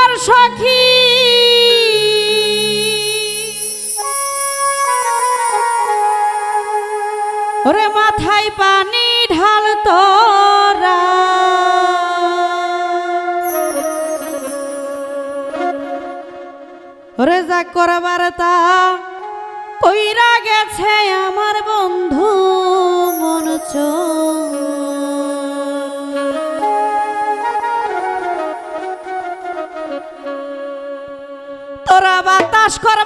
আমার সখী। ওরে মাথায় পানি ঢাল তোরা। ওরে যা করবার তা কইরা গেছে আমার বন্ধু মন চোখ as corações.